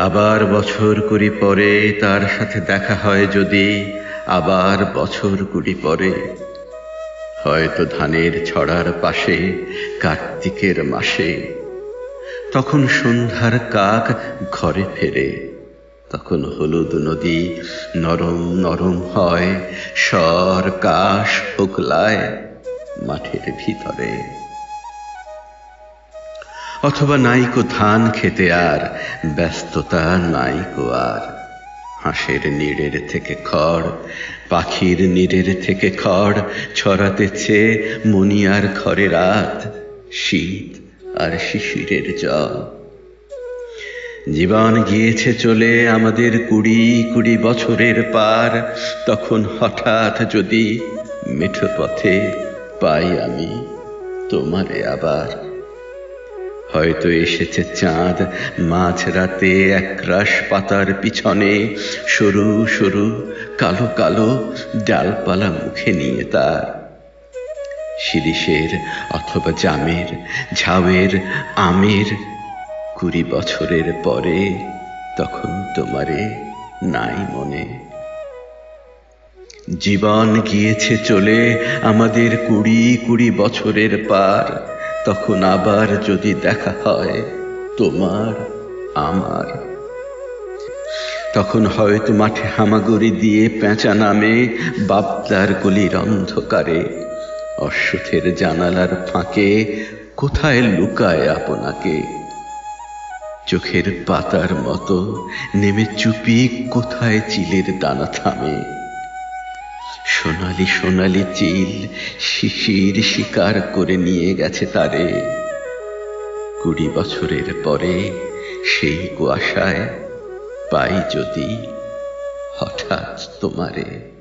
আবার বছর কুড়ি পরে তার সাথে দেখা হয় যদি আবার বছর কুড়ি পরে। হয়তো ধানের ছড়ার পাশে, কার্তিকের মাসে। তখন সন্ধ্যার কাক ঘরে ফেরে। তখন হলুদ নদী নরম নরম হয়, স্বর কাশ ওকলায় মাঠের ভিতরে। অথবা নাইকো ধান খেতে আর, ব্যস্ততা নাইকো আর। হাঁসের নিড়ের থেকে খড়, পাখির নিড়ের থেকে খড় ছড়াতেছে মনিয়ার ঘরে রাত, শীত আর শিশিরের জল। জীবন গিয়েছে চলে আমাদের কুড়ি কুড়ি বছরের পার, তখন হঠাৎ যদি মেঠো পথে পাই আমি তোমারে আবার। হয়তো এসেছে চাঁদ মাঝ রাতে একরাশ পাতার পিছনে। সরু সরু, কালো কালো ডালপালা মুখে নিয়ে তার। শিরিষের অথবা জামের, ঝাউয়ের আমের কুড়ি বছরের পরে তখন তোমারে নাই মনে। জীবন গিয়েছে চলে আমাদের কুড়ি কুড়ি বছরের পার। তখন আবার যদি দেখা হয় তোমার, আমার। তখন হয়তো মাঠে হামাগুড়ি দিয়ে পেঁচা নামে বাবদার গলির অন্ধকারে অশ্বথের জানালার ফাঁকে কোথায় লুকায় আপনাকে? চোখের পাতার মতো নেমে চুপি কোথায় চিলের দানা থামে? সোনালি সোনালি চিল শিশির শিকার করে নিয়ে গেছে তারে। কুড়ি বছরের পরে সেই কুয়াশায় পাই যদি হঠাৎ তোমারে।